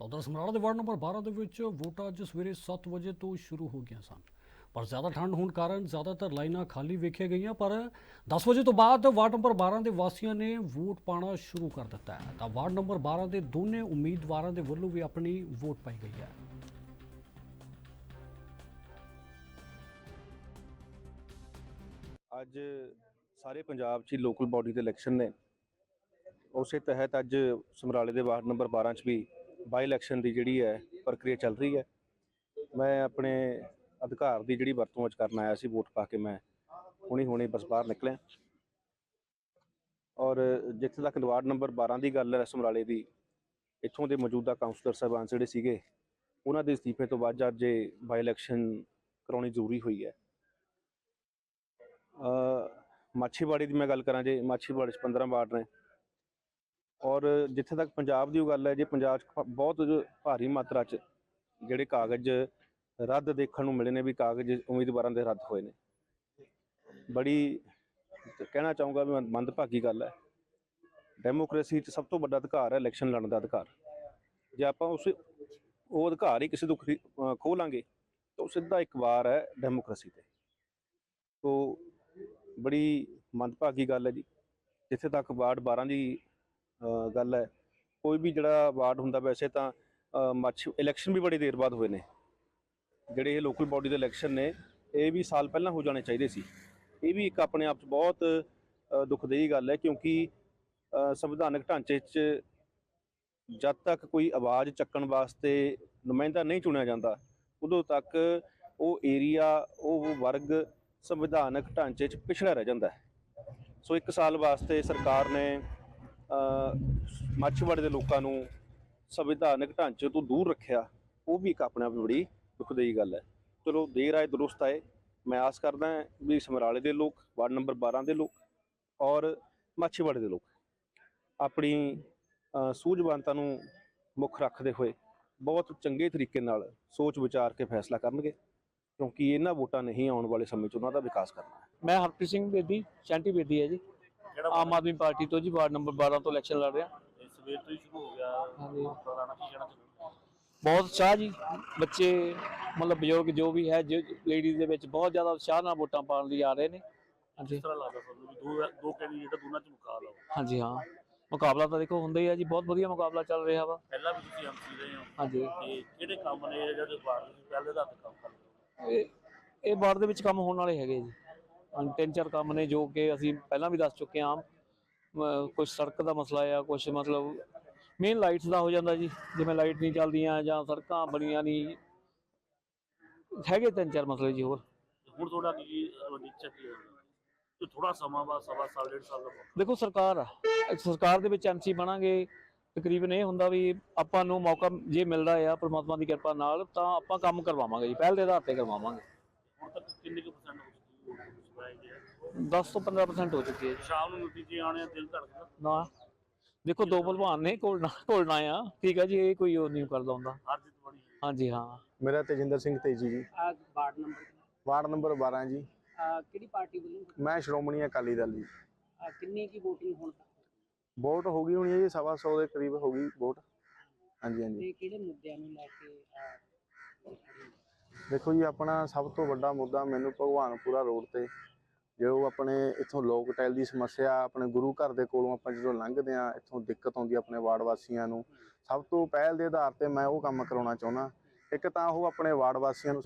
ਤਾਂ ਉਧਰ ਸਮਰਾਲਾ ਦੇ ਵਾਰਡ ਨੰਬਰ 12 ਦੇ ਵਿੱਚ ਵੋਟਾਂ ਅੱਜ ਸਵੇਰੇ 7 ਵਜੇ ਤੋਂ ਸ਼ੁਰੂ ਹੋ ਗਈਆਂ ਸਨ। ਪਰ ਜ਼ਿਆਦਾ ਠੰਡ ਹੋਣ ਕਾਰਨ ਜ਼ਿਆਦਾਤਰ ਲਾਈਨਾਂ ਖਾਲੀ ਵੇਖੀਆਂ ਗਈਆਂ, ਪਰ 10 ਵਜੇ ਤੋਂ ਬਾਅਦ ਵਾਰਡ ਨੰਬਰ 12 ਦੇ ਵਾਸੀਆਂ ਨੇ ਵੋਟ ਪਾਣਾ ਸ਼ੁਰੂ ਕਰ ਦਿੱਤਾ ਹੈ। ਤਾਂ ਵਾਰਡ ਨੰਬਰ 12 ਦੇ ਦੋਨੇ ਉਮੀਦਵਾਰਾਂ ਦੇ ਵੱਲੋਂ ਵੀ ਆਪਣੀ ਵੋਟ ਪਾਈ ਗਈ ਹੈ। ਅੱਜ ਸਾਰੇ ਪੰਜਾਬ 'ਚ ਲੋਕਲ ਬਾਡੀ ਦੇ ਇਲੈਕਸ਼ਨ ਨੇ। ਉਸੇ ਤਹਿਤ ਅੱਜ ਸਮਰਾਲੇ ਦੇ ਵਾਰਡ ਨੰਬਰ 12 'ਚ ਵੀ ਬਾਈ ਇਲੈਕਸ਼ਨ ਦੀ ਜਿਹੜੀ ਹੈ ਪ੍ਰਕਿਰਿਆ ਚੱਲ ਰਹੀ ਹੈ। ਮੈਂ ਆਪਣੇ ਅਧਿਕਾਰ ਦੀ ਜਿਹੜੀ ਵਰਤੋਂ ਅੱਜ ਕਰਨ ਆਇਆ ਸੀ, ਵੋਟ ਪਾ ਕੇ ਮੈਂ ਹੁਣੇ ਹੁਣੇ ਬਸ ਬਾਹਰ ਨਿਕਲਿਆ। ਔਰ ਜਿੱਥੇ ਤੱਕ ਵਾਰਡ ਨੰਬਰ 12 ਦੀ ਗੱਲ ਹੈ ਸਮਰਾਲੇ ਦੀ, ਇੱਥੋਂ ਦੇ ਮੌਜੂਦਾ ਕਾਉਂਸਲਰ ਸਾਹਿਬਾਨ ਜਿਹੜੇ ਸੀਗੇ, ਉਹਨਾਂ ਦੇ ਅਸਤੀਫੇ ਤੋਂ ਬਾਅਦ ਅੱਜ ਇਹ ਬਾਈ ਇਲੈਕਸ਼ਨ ਕਰਾਉਣੀ ਜ਼ਰੂਰੀ ਹੋਈ ਹੈ। ਅ ਮਾਛੀਵਾੜੀ ਦੀ ਮੈਂ ਗੱਲ ਕਰਾਂ ਜੇ, ਮਾਛੀਵਾੜੀ 'ਚ 15 ਵਾਰਡ ਨੇ। ਔਰ ਜਿੱਥੇ ਤੱਕ ਪੰਜਾਬ ਦੀ ਉਹ ਗੱਲ ਹੈ, ਜੇ ਪੰਜਾਬ 'ਚ ਬਹੁਤ ਭਾਰੀ ਮਾਤਰਾ 'ਚ ਜਿਹੜੇ ਕਾਗਜ਼ ਰੱਦ ਦੇਖਣ ਨੂੰ ਮਿਲੇ ਨੇ ਵੀ ਕਾਗਜ਼ ਉਮੀਦਵਾਰਾਂ ਦੇ ਰੱਦ ਹੋਏ ਨੇ। ਬੜੀ ਕਹਿਣਾ ਚਾਹੂੰਗਾ ਵੀ ਮੰਦਭਾਗੀ ਗੱਲ ਹੈ। ਡੈਮੋਕ੍ਰੇਸੀ 'ਚ ਸਭ ਤੋਂ ਵੱਡਾ ਅਧਿਕਾਰ ਹੈ ਇਲੈਕਸ਼ਨ ਲੜਨ ਦਾ ਅਧਿਕਾਰ। ਜੇ ਆਪਾਂ ਉਸ, ਉਹ ਅਧਿਕਾਰ ਹੀ ਕਿਸੇ ਤੋਂ ਖਰੀ- ਲਾਂਗੇ, ਤਾਂ ਉਹ ਸਿੱਧਾ ਇੱਕ ਵਾਰ ਹੈ ਡੈਮੋਕ੍ਰੇਸੀ ਤੇ। ਤੋ ਬੜੀ ਮੰਦਭਾਗੀ ਗੱਲ ਹੈ ਜੀ। ਜਿੱਥੇ ਤੱਕ ਵਾਰਡ 12 ਦੀ ਗੱਲ ਹੈ। ਕੋਈ ਵੀ ਜਿਹੜਾ ਵਾਰਡ ਹੁੰਦਾ ਵੈਸੇ ਤਾਂ ਅ, ਮੱਛ ਇਲੈਕਸ਼ਨ ਵੀ ਬੜੀ ਦੇਰ ਬਾਅਦ ਹੋਏ ਨੇ। ਜਿਹੜੇ ਇਹ ਲੋਕਲ ਬਾਡੀ ਦੇ ਇਲੈਕਸ਼ਨ ਨੇ ਇਹ ਵੀ ਸਾਲ ਪਹਿਲਾਂ ਹੋ ਜਾਣੇ ਚਾਹੀਦੇ ਸੀ। ਇਹ ਵੀ ਇੱਕ ਆਪਣੇ ਆਪ 'ਚ ਬਹੁਤ ਅ, ਦੁਖਦਾਈ ਗੱਲ ਹੈ ਕਿਉਂਕਿ ਸੰਵਿਧਾਨਕ ਢਾਂਚੇ 'ਚ ਜਦ ਤੱਕ ਕੋਈ ਆਵਾਜ਼ ਚੱਕਣ ਵਾਸਤੇ ਨੁਮਾਇੰਦਾ ਨਹੀਂ ਚੁਣਿਆ ਜਾਂਦਾ ਉਦੋਂ ਤੱਕ ਉਹ ਏਰੀਆ ਉਹ ਵਰਗ ਸੰਵਿਧਾਨਕ ਢਾਂਚੇ 'ਚ ਪਿਛੜਾ ਰਹਿ ਜਾਂਦਾ ਸੋ ਇੱਕ ਸਾਲ ਵਾਸਤੇ ਸਰਕਾਰ ਨੇ ਮੱਛਵਾੜੇ ਦੇ ਲੋਕਾਂ ਨੂੰ ਸੰਵਿਧਾਨਕ ਢਾਂਚੇ ਤੋਂ ਦੂਰ ਰੱਖਿਆ, ਉਹ ਵੀ ਇੱਕ ਆਪਣੇ ਆਪ ਬੜੀ ਦੁਖਦਾਈ ਗੱਲ ਹੈ। ਚਲੋ, ਦੇਰ ਆਏ, ਦਰੁਸਤ ਆਏ। ਮੈਂ ਆਸ ਕਰਦਾ ਵੀ ਸਮਰਾਲੇ ਦੇ ਲੋਕ, ਵਾਰਡ ਨੰਬਰ 12 ਦੇ ਲੋਕ ਔਰ ਮੱਛੀਵਾੜੇ ਦੇ ਲੋਕ ਆਪਣੀ ਸੂਝਵਾਨਤਾ ਨੂੰ ਮੁੱਖ ਰੱਖਦੇ ਹੋਏ ਬਹੁਤ ਚੰਗੇ ਤਰੀਕੇ ਨਾਲ ਸੋਚ ਵਿਚਾਰ ਕੇ ਫੈਸਲਾ ਕਰਨਗੇ, ਕਿਉਂਕਿ ਇਹਨਾਂ ਵੋਟਾਂ ਨਹੀਂ ਆਉਣ ਵਾਲੇ ਸਮੇਂ 'ਚ ਉਹਨਾਂ ਦਾ ਵਿਕਾਸ ਕਰਨਾ ਹੈ। ਮੈਂ ਹਰਪ੍ਰੀਤ ਸਿੰਘ ਬੇਦੀ ਚੈਂਟੀ ਬੇਦੀ ਹੈ ਜੀ। ਆਮ ਆਦਮੀ ਪਾਰਟੀ ਤੋਂ ਜੀ ਵਾਰਡ ਨੰਬਰ 12 ਤੋਂ ਇਲੈਕਸ਼ਨ ਲੜ ਰਿਹਾ। ਸਵੇਰ ਤੋਂ ਹੀ ਸ਼ੁਰੂ ਹੋ ਗਿਆ। ਹਾਂਜੀ। ਪੁਰਾਣਾ ਕੀ ਕਹਿਣਾ ਚਾਹੁੰਦੇ ਬਹੁਤ ਉਤਸ਼ਾਹ ਜੀ ਬੱਚੇ ਮਤਲਬ ਬਜ਼ੁਰਗ ਜੋ ਵੀ ਹੈ ਲੇਡੀਜ਼ ਦੇ ਵਿੱਚ ਬਹੁਤ ਜ਼ਿਆਦਾ ਉਤਸ਼ਾਹ ਨਾਲ ਵੋਟਾਂ ਪਾਉਣ ਲਈ ਆ ਰਹੇ ਨੇ। ਹਾਂਜੀ। ਕਿਸ ਤਰ੍ਹਾਂ ਲੱਗਦਾ ਤੁਹਾਨੂੰ ਵੀ ਦੋ ਦੋ ਕੈਂਡੀਡੇਟ ਦੋਨਾਂ ਚ ਮੁਕਾਬਲਾ ਹੋ ਹਾਂਜੀ ਹਾਂ। ਮੁਕਾਬਲਾ ਤਾਂ ਦੇਖੋ ਹੁੰਦਾ ਹੀ ਹੈ ਜੀ ਬਹੁਤ ਵਧੀਆ ਮੁਕਾਬਲਾ ਚੱਲ ਰਿਹਾ ਵਾ। ਪਹਿਲਾਂ ਵੀ ਤੁਸੀਂ ਐਮਸੀ ਰਹੇ ਹੋ। ਹਾਂਜੀ। ਤੇ ਕਿਹੜੇ ਕੰਮ ਨੇ ਜਿਹੜੇ ਬਾਹਰ ਤੁਸੀਂ ਪਹਿਲੇ ਦਾ ਕੰਮ ਕਰਦੇ ਇਹ ਇਹ ਵਾਰਡ ਦੇ ਵਿੱਚ ਕੰਮ ਹੋਣ ਵਾਲੇ ਹੈਗੇ ਜੀ। ਤਿੰਨ ਚਾਰ ਕੰਮ ਨੇ ਜੋ ਕਿ ਅਸੀਂ ਪਹਿਲਾਂ ਵੀ ਦੱਸ ਚੁੱਕੇ ਹਾਂ ਕੁਝ ਸੜਕ ਦਾ ਮਸਲਾ ਆ ਕੁਝ ਮਤਲਬ ਮੇਨ ਲਾਈਟਸ ਦਾ ਹੋ ਜਾਂਦਾ ਜੀ ਜਿਵੇਂ ਲਾਈਟ ਨਹੀਂ ਚੱਲਦੀਆਂ ਜਾਂ ਸੜਕਾਂ ਬਣੀਆਂ ਨਹੀਂ। ਹੈਗੇ ਤਿੰਨ ਚਾਰ ਮਸਲੇ ਜੀ ਹੋਰ। ਹੁਣ ਕੀ ਵੱਡੀ ਇੱਛਾ ਕੀ ਤੇ ਥੋੜਾ ਸਮਾਂ ਬਾਅਦ ਸਵਾ ਸਾਲ ਡੇਢ ਸਾਲ ਦਾ। ਦੇਖੋ ਸਰਕਾਰ ਆ ਸਰਕਾਰ ਦੇ ਵਿੱਚ ਐਮਸੀ ਬਣਾਂਗੇ ਤਕਰੀਬਨ ਇਹ ਹੁੰਦਾ ਵੀ ਆਪਾਂ ਨੂੰ ਮੌਕਾ ਜੇ ਮਿਲਦਾ ਆ ਪ੍ਰਮਾਤਮਾ ਦੀ ਕਿਰਪਾ ਨਾਲ ਤਾਂ ਆਪਾਂ ਕੰਮ ਕਰਵਾਵਾਂਗੇ ਜੀ ਪਹਿਲ ਦੇ ਆਧਾਰ ਤੇ ਕਰਵਾਵਾਂਗੇ। ਹੁਣ ਤੱਕ ਕਿੰਨੇ ਕੁ ਪਰਸੈਂਟ 10 ਤੋਂ 15% ਹੋ ਚੁੱਕੀ ਹੈ ਜੀ। ਸ਼ਾਮ ਨੂੰ ਨਤੀਜੇ ਆਣੇ ਆ, ਦਿਲ ਧੜਕਦਾ। ਨਾ। ਦੇਖੋ ਦੋ ਭਲਵਾਨ ਨੇ ਘੋਲਣਾ ਘੋਲਣਾ ਆ। ਠੀਕ ਹੈ ਜੀ ਇਹ ਕੋਈ ਉਹ ਨਹੀਂ ਕਰਦਾ ਹੁੰਦਾ। ਹਰ ਜਿੱਤ ਬੜੀ ਹੈ। ਹਾਂਜੀ ਹਾਂ। ਮੇਰਾ ਤੇਜਿੰਦਰ ਸਿੰਘ ਤੇਜੀ ਜੀ। ਆ ਵਾਰਡ ਨੰਬਰ ਵਾਰਡ ਨੰਬਰ 12 ਜੀ। ਆ ਕਿਹੜੀ ਪਾਰਟੀ ਵੱਲੋਂ? ਮੈਂ ਸ਼੍ਰੋਮਣੀ ਅਕਾਲੀ ਦਲ ਜੀ। ਆ ਕਿੰਨੀ ਕੀ VOTING ਹੁਣ ਤੱਕ? ਵੋਟ ਹੋ ਗਈ ਹੋਣੀ ਹੈ ਜੀ ਸਵਾ ਸੌ ਦੇ ਕਰੀਬ ਹੋ ਗਈ ਵੋਟ। ਹਾਂਜੀ ਹਾਂਜੀ। ਤੇ ਕਿਹੜੇ ਮੁੱਦਿਆਂ ਨੂੰ ਲੈ ਕੇ ਆ ਦੇਖੋ ਜੀ ਆਪਣਾ ਸਭ ਤੋਂ ਵੱਡਾ ਮੁੱਦਾ ਮੈਨੂੰ ਭਗਵਾਨਪੁਰਾ ਰੋਡ ਤੇ ਜੋ ਆਪਣੇ ਇੱਥੋਂ ਲੋਕ ਟੈਲ ਦੀ ਸਮੱਸਿਆ ਆਪਣੇ ਗੁਰੂ ਘਰ ਦੇ ਕੋਲੋਂ ਆਪਾਂ ਜਦੋਂ ਲੰਘਦੇ ਆ ਇੱਥੋਂ ਦਿੱਕਤ ਆਉਂਦੀ ਆਪਣੇ ਵਾਰਡ ਵਾਸੀਆਂ ਨੂੰ, ਸਭ ਤੋਂ ਪਹਿਲ ਦੇ ਆਧਾਰ ਤੇ ਮੈਂ ਉਹ ਕੰਮ ਕਰਾਉਣਾ ਚਾਹੁੰਦਾ। ਇੱਕ ਤਾਂ ਉਹ ਆਪਣੇ ਵਾਰਡ ਵਾਸੀਆਂ ਨੂੰ